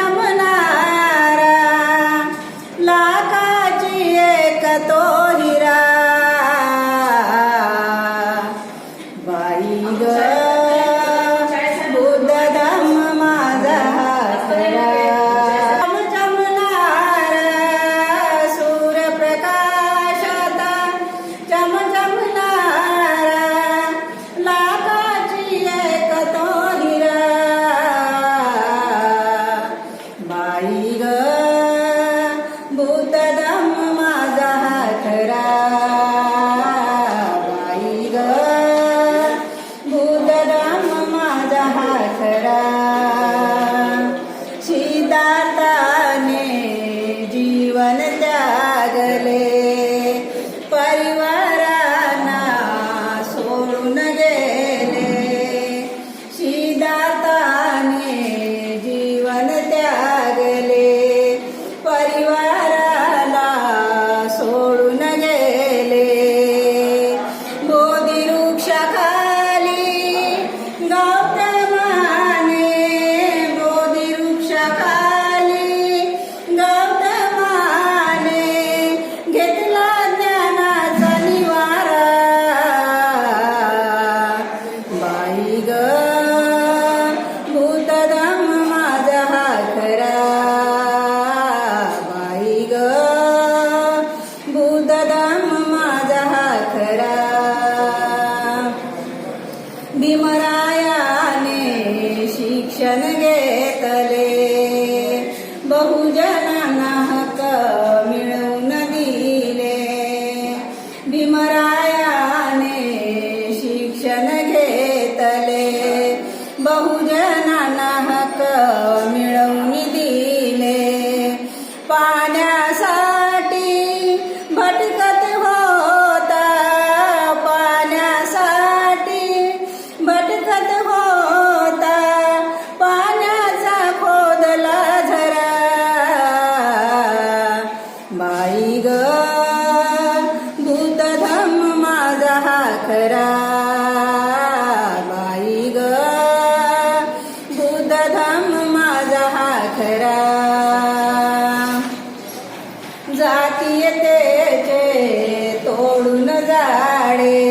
चमचमणारा भीमरायाने शिक्षण घेतले. बहुजनांना नाहक मिळवून दिले. भीमरायाने शिक्षण घेतले. बहुजनांना नाहक मिळवून दिले. पाण्या भटकत होता. पाण्याचा खोदला झरा. बाई ग धम माझा हा खरा. बाई ग धम माझा हा खरा. जातीयतेचे तोडून जाडे.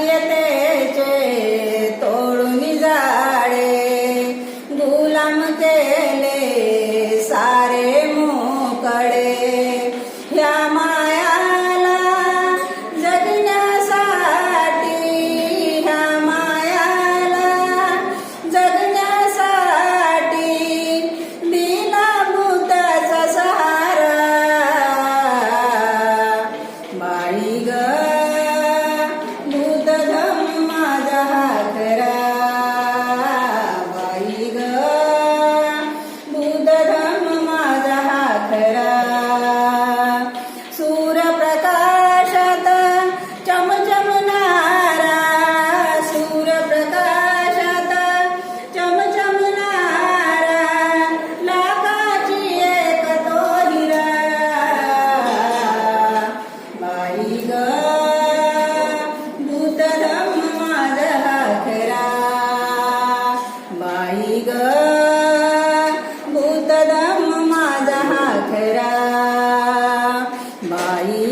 નિયતે છે. aí